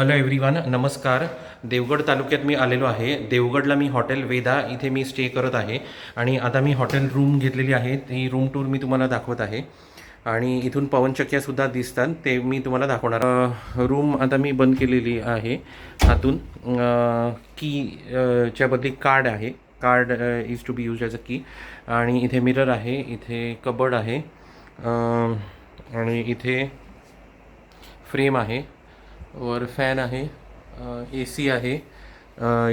Hello everyone नमस्कार. देवगड तालुक्यात मी आलेलो आहे. देवगडला मी हॉटेल वेदा इथे मी स्टे करत आहे. आणि आता मी हॉटेल रूम घेतलेली आहे. ती रूम टूर मी तुम्हाला दाखवत आहे. आणि इथून पवनचक्क्यासुद्धा दिसतात. ते मी तुम्हाला दाखवणार. रूम आता मी बंद केलेली आहे. आतून की च्या बदली कार्ड आहे. Card is to be use as a key आणि इथे मिरर आहे. इथे कबड आहे. आणि इथे फ्रेम आहे. वर फॅन आहे ए सी आहे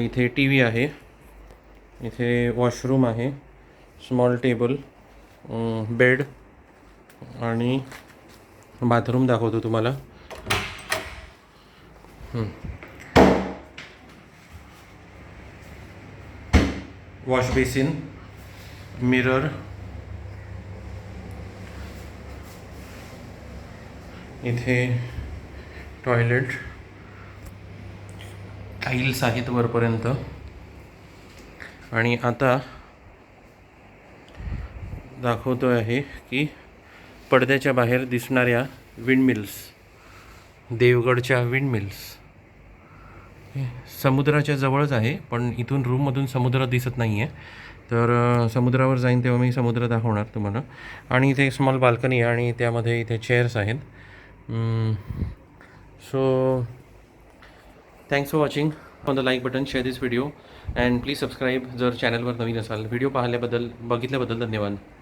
इथे टी व्ही आहे इथे वॉशरूम आहे स्मॉल टेबल बेड आणि बाथरूम दाखवतो तुम्हाला. वॉश बेसिन मिरर इथे टॉयलेट. टाईल्स आहेत वरपर्यंत. आणि आता दाखवतो आहे की पडद्याच्या बाहेर दिसणाऱ्या विंडमिल्स देवगडच्या विंडमिल्स समुद्राच्या जवळच आहे पण इथून रूममधून समुद्र दिसत नाही आहे तर समुद्रावर जाईन तेव्हा मी समुद्र दाखवणार तुम्हाला. आणि इथे स्मॉल बाल्कनी आहे आणि त्यामध्ये इथे चेअर्स आहेत. So thanks for watching on the like button share this video and please subscribe जर चॅनलवर नवीन असाल. व्हिडिओ पाहिल्याबद्दल बघितल्याबद्दल धन्यवाद.